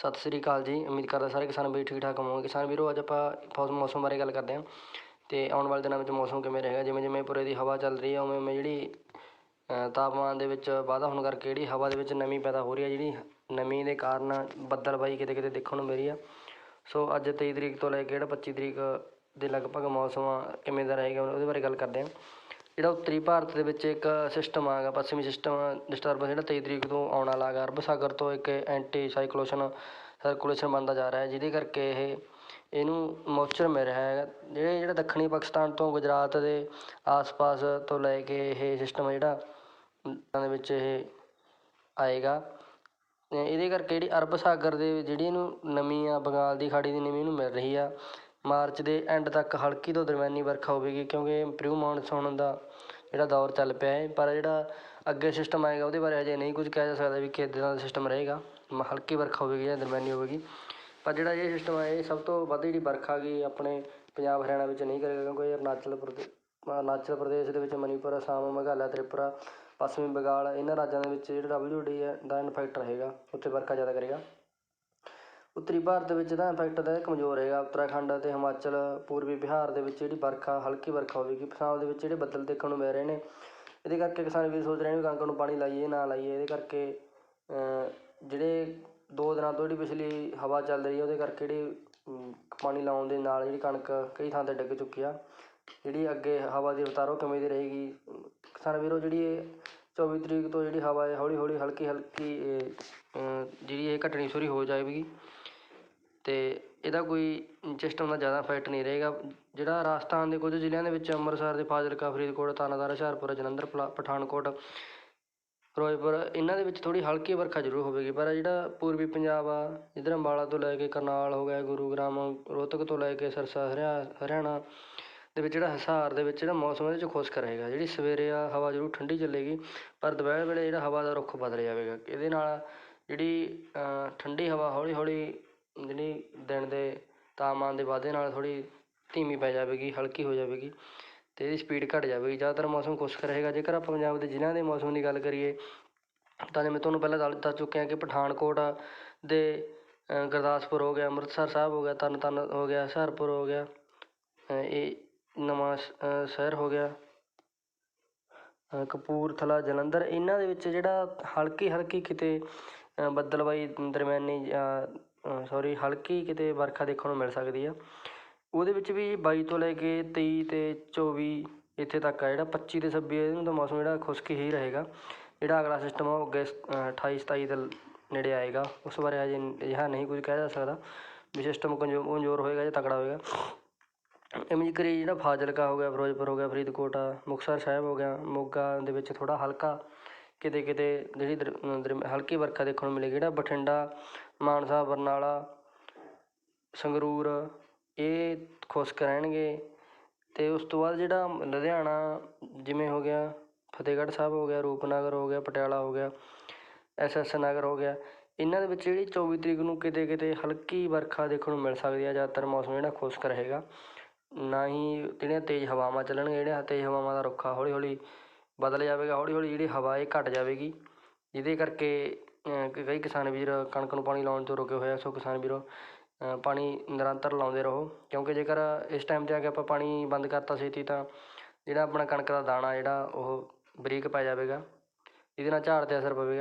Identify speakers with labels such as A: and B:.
A: ਸਤਿ ਸ੍ਰੀ ਅਕਾਲ ਜੀ। ਉਮੀਦ ਕਰਦਾ ਸਾਰੇ ਕਿਸਾਨ ਵੀਰ ਠੀਕ ਠਾਕ ਹੋਵੋਗੇ। ਕਿਸਾਨ ਵੀਰੋ ਅੱਜ ਆਪਾਂ ਫੌਸ ਮੌਸਮ ਬਾਰੇ ਗੱਲ ਕਰਦੇ ਹਾਂ। ਤੇ ਆਉਣ ਵਾਲੇ ਦਿਨਾਂ ਵਿੱਚ ਮੌਸਮ ਕਿਵੇਂ ਰਹੇਗਾ? ਜਿਵੇਂ ਜਿਵੇਂ ਪੂਰੇ ਦੀ ਹਵਾ ਚੱਲ ਰਹੀ ਹੈ ਉਵੇਂ ਉਵੇਂ ਜਿਹੜੀ ਤਾਪਮਾਨ ਦੇ ਵਿੱਚ ਵਾਧਾ ਹੋਣ ਕਰਕੇ ਜਿਹੜੀ ਹਵਾ ਦੇ ਵਿੱਚ ਨਮੀ ਪੈਦਾ ਹੋ ਰਹੀ ਹੈ ਜਿਹੜੀ ਨਮੀ ਦੇ ਕਾਰਨ ਬੱਦਲਬਾਈ ਕਿਤੇ ਕਿਤੇ ਦੇਖਣ ਨੂੰ ਮਿਲ ਰਹੀ ਆ ਸੋ ਅੱਜ 23 ਤਰੀਕ ਤੋਂ ਲੈ ਕੇ ਜਿਹੜਾ 25 ਤਰੀਕ ਦੇ ਲਗਭਗ ਮੌਸਮ ਆ, ਕਿਵੇਂ ਦਾ ਰਹੇਗਾ ਉਹਦੇ ਬਾਰੇ ਗੱਲ ਕਰਦੇ ਹਾਂ। ਜਿਹੜਾ ਉੱਤਰੀ ਭਾਰਤ ਦੇ ਵਿੱਚ ਇੱਕ ਸਿਸਟਮ ਆਗਾ ਪੱਛਮੀ ਸਿਸਟਮ ਡਿਸਟਰਬੈਂਸ ਜਿਹੜਾ ਤੇਈ ਤਰੀਕ ਤੋਂ ਆਉਣ ਵਾਲਾ ਹੈਗਾ ਅਰਬ ਸਾਗਰ ਤੋਂ ਇੱਕ ਐਂਟੀ ਸਾਈਕਲੋਸ਼ਨ ਸਰਕੂਲੇਸ਼ਨ ਬਣਦਾ ਜਾ ਰਿਹਾ, ਜਿਹਦੇ ਕਰਕੇ ਇਹ, ਇਹਨੂੰ ਮੋਇਸਚਰ ਮਿਲ ਰਿਹਾ ਹੈਗਾ। ਜਿਹੜੇ ਜਿਹੜਾ ਦੱਖਣੀ ਪਾਕਿਸਤਾਨ ਤੋਂ ਗੁਜਰਾਤ ਦੇ ਆਸ-ਪਾਸ ਤੋਂ ਲੈ ਕੇ ਇਹ ਸਿਸਟਮ ਜਿਹੜਾ, ਦੇ ਵਿੱਚ ਇਹ ਆਏਗਾ। ਇਹਦੇ ਕਰਕੇ ਜਿਹੜੀ ਅਰਬ ਸਾਗਰ ਦੇ, ਜਿਹੜੀ ਇਹਨੂੰ ਨਮੀ ਆ, ਬੰਗਾਲ ਦੀ ਖਾੜੀ ਦੀ ਨਮੀ ਇਹਨੂੰ ਮਿਲ ਰਹੀ ਆ। ਮਾਰਚ ਦੇ ਐਂਡ ਤੱਕ ਹਲਕੀ ਤੋਂ ਦਰਮਿਆਨੀ ਵਰਖਾ ਹੋਵੇਗੀ, ਕਿਉਂਕਿ ਪ੍ਰੀ ਮਾਨਸੂਨ ਦਾ ਜਿਹੜਾ ਦੌਰ ਚੱਲ ਪਿਆ ਹੈ, ਪਰ ਜਿਹੜਾ ਅੱਗੇ ਸਿਸਟਮ ਆਏਗਾ ਉਹਦੇ ਬਾਰੇ ਅਜੇ ਨਹੀਂ ਕੁਝ ਕਿਹਾ ਜਾ ਸਕਦਾ ਵੀ ਕਿੱਦਾਂ ਦਾ ਸਿਸਟਮ ਰਹੇਗਾ। ਮ- ਹਲਕੀ ਵਰਖਾ ਹੋਵੇਗੀ ਜਾਂ ਦਰਮਿਆਨੀ ਹੋਵੇਗੀ। ਪਰ ਜਿਹੜਾ ਇਹ ਸਿਸਟਮ ਹੈ ਇਹ ਸਭ ਤੋਂ ਵੱਧ ਜਿਹੜੀ ਵਰਖਾ ਗਈ ਆਪਣੇ ਪੰਜਾਬ, ਹਰਿਆਣਾ ਵਿੱਚ ਨਹੀਂ ਕਰੇਗਾ, ਕਿਉਂਕਿ ਅਰੁਣਾਚਲ ਪ੍ਰਦੇਸ਼ ਅਰੁਣਾਚਲ ਪ੍ਰਦੇਸ਼ ਦੇ ਵਿੱਚ ਮਨੀਪੁਰ, ਅਸਾਮ, ਮੇਘਾਲਿਆ, ਤ੍ਰਿਪੁਰਾ, ਪੱਛਮੀ ਬੰਗਾਲ, ਇਹਨਾਂ ਰਾਜਾਂ ਦੇ ਵਿੱਚ ਜਿਹੜਾ ਡਬਲਯੂ ਡੀ ਹੈ, ਦਾ ਇਨਫੈਕਟ ਰਹੇਗਾ, ਉੱਥੇ ਵਰਖਾ ਜ਼ਿਆਦਾ ਕਰੇਗਾ। ਉੱਤਰੀ ਭਾਰਤ ਦੇ ਵਿੱਚ ਦਾ ਇਨਫੈਕਟ ਦਾ ਕਮਜ਼ੋਰ ਰਹੇਗਾ ਉੱਤਰਾਖੰਡ ਅਤੇ ਹਿਮਾਚਲ, ਪੂਰਬੀ ਬਿਹਾਰ ਦੇ ਵਿੱਚ ਜਿਹੜੀ ਵਰਖਾ, ਹਲਕੀ ਵਰਖਾ ਹੋਵੇਗੀ। ਪੰਜਾਬ ਦੇ ਵਿੱਚ ਜਿਹੜੇ ਬੱਦਲ ਦੇਖਣ ਨੂੰ ਮਿਲ ਰਹੇ ਨੇ, ਇਹਦੇ ਕਰਕੇ ਕਿਸਾਨ ਵੀ ਸੋਚ ਰਹੇ ਨੇ ਵੀ ਕਣਕ ਨੂੰ ਪਾਣੀ ਲਾਈਏ, ਨਾ ਲਾਈਏ। ਇਹਦੇ ਕਰਕੇ ਜਿਹੜੇ ਦੋ ਦਿਨਾਂ ਤੋਂ ਜਿਹੜੀ ਪਿਛਲੀ ਹਵਾ ਚੱਲ ਰਹੀ ਹੈ, ਉਹਦੇ ਕਰਕੇ ਜਿਹੜੀ ਪਾਣੀ ਲਾਉਣ ਦੇ ਨਾਲ ਜਿਹੜੀ ਕਣਕ ਕਈ ਥਾਂ ਤੇ ਡਿੱਗ ਚੁੱਕੀ ਆ। ਜਿਹੜੀ ਅੱਗੇ ਹਵਾ ਦੀ ਰਫ਼ਤਾਰ ਉਹ ਕਿਵੇਂ ਦੀ ਰਹੇਗੀ? ਕਿਸਾਨ ਵੀਰੋ, ਜਿਹੜੀ ਇਹ 24 ਤਰੀਕ ਤੋਂ ਜਿਹੜੀ ਹਵਾ ਹੈ ਹੌਲੀ ਹੌਲੀ ਹਲਕੀ ਹਲਕੀ ਜਿਹੜੀ ਇਹ ਘਟਣੀ ਸ਼ੁਰੂ ਹੋ ਜਾਵੇਗੀ। ਅਤੇ ਇਹਦਾ ਕੋਈ ਸਿਸਟਮ ਦਾ ਜ਼ਿਆਦਾ ਇਫੈਕਟ ਨਹੀਂ ਰਹੇਗਾ। ਜਿਹੜਾ ਰਾਜਸਥਾਨ ਦੇ ਕੁਝ ਜ਼ਿਲ੍ਹਿਆਂ ਦੇ ਵਿੱਚ ਅੰਮ੍ਰਿਤਸਰ ਦੇ ਫਾਜ਼ਿਲਕਾ, ਫਰੀਦਕੋਟ ਤਰਨਤਾਰਨ ਹੁਸ਼ਿਆਰਪੁਰ, ਜਲੰਧਰ ਪਲਾ- ਪਠਾਨਕੋਟ ਫਿਰੋਜ਼ਪੁਰ ਇਹਨਾਂ ਦੇ ਵਿੱਚ ਥੋੜ੍ਹੀ ਹਲਕੀ ਵਰਖਾ ਜ਼ਰੂਰ ਹੋਵੇਗੀ। ਪਰ ਜਿਹੜਾ ਪੂਰਬੀ ਪੰਜਾਬ ਆ, ਇੱਧਰ ਅੰਬਾਲਾ ਤੋਂ ਲੈ ਕੇ ਕਰਨਾਲ ਹੋ ਗਿਆ, ਗੁਰੂਗ੍ਰਾਮ, ਰੋਹਤਕ ਤੋਂ ਲੈ ਕੇ ਸਰਸਾ, ਹਰਿਆ, ਹਰਿਆਣਾ ਦੇ ਵਿੱਚ ਜਿਹੜਾ ਹਿਸਾਰ ਦੇ ਵਿੱਚ ਜਿਹੜਾ ਮੌਸਮ ਇਹਦੇ 'ਚ ਖੁਸ਼ਕ ਰਹੇਗਾ। ਜਿਹੜੀ ਸਵੇਰੇ ਆ, ਹਵਾ ਜ਼ਰੂਰ ਠੰਡੀ ਚੱਲੇਗੀ, ਪਰ ਦੁਪਹਿਰ ਵੇਲੇ ਜਿਹੜਾ ਹਵਾ ਦਾ ਰੁੱਖ ਬਦਲ ਜਾਵੇਗਾ। ਇਹਦੇ ਨਾਲ ਜਿਹੜੀ ਠੰਡੀ ਹਵਾ ਹੌਲੀ ਹੌਲੀ ਜਿਹੜੀ ਦਿਨ ਦੇ ਤਾਪਮਾਨ ਦੇ ਵਾਧੇ ਨਾਲ ਥੋੜ੍ਹੀ ਧੀਮੀ ਪੈ ਜਾਵੇਗੀ ਹਲਕੀ ਹੋ ਜਾਵੇਗੀ ਅਤੇ ਇਹਦੀ ਸਪੀਡ ਘੱਟ ਜਾਵੇਗੀ। ਜ਼ਿਆਦਾਤਰ ਮੌਸਮ ਖੁਸ਼ਕ ਰਹੇਗਾ। ਜੇਕਰ ਆਪਾਂ ਪੰਜਾਬ ਦੇ ਜ਼ਿਲ੍ਹਿਆਂ ਦੇ ਮੌਸਮ ਦੀ ਗੱਲ ਕਰੀਏ ਤਾਂ ਜਿਵੇਂ ਤੁਹਾਨੂੰ ਪਹਿਲਾਂ ਦੱਸ ਦੱਸ ਚੁੱਕਿਆ ਕਿ ਪਠਾਨਕੋਟ ਦੇ ਗੁਰਦਾਸਪੁਰ ਹੋ ਗਿਆ ਅੰਮ੍ਰਿਤਸਰ ਸਾਹਿਬ ਹੋ ਗਿਆ ਤਰਨ ਤਾਰਨ ਹੋ ਗਿਆ ਹੁਸ਼ਿਆਰਪੁਰ ਹੋ ਗਿਆ ਇਹ ਨਵਾਂ ਸ਼ਹਿਰ ਹੋ ਗਿਆ ਕਪੂਰਥਲਾ ਜਲੰਧਰ ਇਹਨਾਂ ਦੇ ਵਿੱਚ ਜਿਹੜਾ ਹਲਕੀ ਹਲਕੀ ਕਿਤੇ ਅ, ਬੱਦਲਬਾਈ ਦਰਮਿਆਨੀ ਸੋਰੀ ਹਲਕੀ ਕਿਤੇ ਵਰਖਾ ਦੇਖਣ ਨੂੰ ਮਿਲ ਸਕਦੀ ਆ। ਉਹਦੇ ਵਿੱਚ ਵੀ ਬਾਈ ਤੋਂ ਲੈ ਕੇ ਤੇਈ ਅਤੇ ਚੌਵੀ ਇੱਥੇ ਤੱਕ ਆ ਜਿਹੜਾ ਪੱਚੀ ਅਤੇ ਛੱਬੀ ਇਹਨੂੰ ਤਾਂ ਮੌਸਮ ਜਿਹੜਾ ਖੁਸ਼ਕ ਹੀ ਰਹੇਗਾ। ਜਿਹੜਾ ਅਗਲਾ ਸਿਸਟਮ ਆ ਉਹ ਅੱਗੇ ਸ- ਅ, 28 27 ਦੇ ਨੇੜੇ ਆਏਗਾ। ਉਸ ਬਾਰੇ ਅਜੇ ਅਜਿਹਾ ਨਹੀਂ ਕੁਝ ਕਿਹਾ ਜਾ ਸਕਦਾ। ਵੀ ਸਿਸਟਮ ਕਮਜ਼ੋਰ ਕਮਜ਼ੋਰ ਹੋਏਗਾ ਜਾਂ ਤਕੜਾ ਹੋਏਗਾ। ਇਮੇਜ ਕਰੀ ਜਿਹੜਾ ਫਾਜ਼ਿਲਕਾ ਹੋ ਗਿਆ ਫਿਰੋਜ਼ਪੁਰ ਹੋ ਗਿਆ ਫਰੀਦਕੋਟ ਆ ਮੁਕਤਸਰ ਸਾਹਿਬ ਹੋ ਗਿਆ ਮੋਗਾ ਦੇ ਵਿੱਚ ਥੋੜ੍ਹਾ ਹਲਕਾ ਕਿਤੇ ਕਿਤੇ ਜਿਹੜੀ ਦਰ- ਅਮ ਦਰਮ- ਹਲਕੀ ਵਰਖਾ ਦੇਖਣ ਨੂੰ ਮਿਲੇਗੀ, ਜਿਹੜਾ ਬਠਿੰਡਾ, ਮਾਨਸਾ, ਬਰਨਾਲਾ, ਸੰਗਰੂਰ, ਇਹ ਖੁਸ਼ਕ ਰਹਿਣਗੇ। ਅਤੇ ਉਸ ਤੋਂ ਬਾਅਦ ਜਿਹੜਾ ਲੁਧਿਆਣਾ ਜਿਵੇਂ ਹੋ ਗਿਆ, ਫਤਿਹਗੜ੍ਹ ਸਾਹਿਬ ਹੋ ਗਿਆ, ਰੂਪਨਗਰ ਹੋ ਗਿਆ, ਪਟਿਆਲਾ ਹੋ ਗਿਆ ਐਸਐਸ ਨਗਰ ਹੋ ਗਿਆ, ਇਹਨਾਂ ਦੇ ਵਿੱਚ ਜਿਹੜੀ 24 ਤਰੀਕ ਨੂੰ ਕਿਤੇ ਕਿਤੇ ਹਲਕੀ ਵਰਖਾ ਦੇਖਣ ਨੂੰ ਮਿਲ ਸਕਦੀ ਹੈ ਜ਼ਿਆਦਾਤਰ ਮੌਸਮ ਜਿਹੜਾ ਖੁਸ਼ਕ ਰਹੇਗਾ। ਨਾ ਹੀ ਜਿਹੜੀਆਂ ਤੇਜ਼ ਹਵਾਵਾਂ ਚੱਲਣਗੀਆਂ, ਜਿਹੜੀਆਂ ਤੇਜ਼ ਹਵਾਵਾਂ ਦਾ ਰੁੱਖਾ ਹੌਲੀ ਹੌਲੀ ਬਦਲ ਜਾਵੇਗਾ ਹੌਲੀ ਹੌਲੀ ਜਿਹੜੀ ਹਵਾ ਇਹ ਘਟ ਜਾਵੇਗੀ। ਜਿਹਦੇ ਕਰਕੇ ਕਈ ਕਿਸਾਨ ਵੀਰ ਕਣਕ ਨੂੰ ਪਾਣੀ ਲਾਉਣ ਤੋਂ ਰੁਕੇ ਹੋਏ ਆ। ਸੋ ਕਿਸਾਨ ਵੀਰੋ ਪਾਣੀ ਨਿਰੰਤਰ ਲਾਉਂਦੇ ਰਹੋ। ਕਿਉਂਕਿ ਜੇਕਰ ਇਸ ਟਾਈਮ ਤੇ ਆ ਕੇ ਆਪਾਂ ਪਾਣੀ ਬੰਦ ਕਰਤਾ ਛੇਤੀ ਤਾਂ ਜਿਹੜਾ ਆਪਣਾ ਕਣਕ ਦਾ ਦਾਣਾ, ਜਿਹੜਾ ਉਹ ਬਰੀਕ ਪੈ ਜਾਵੇਗਾ। ਇਹਦੇ ਨਾਲ ਝਾੜ ਤੇ ਅਸਰ ਪਵੇਗਾ।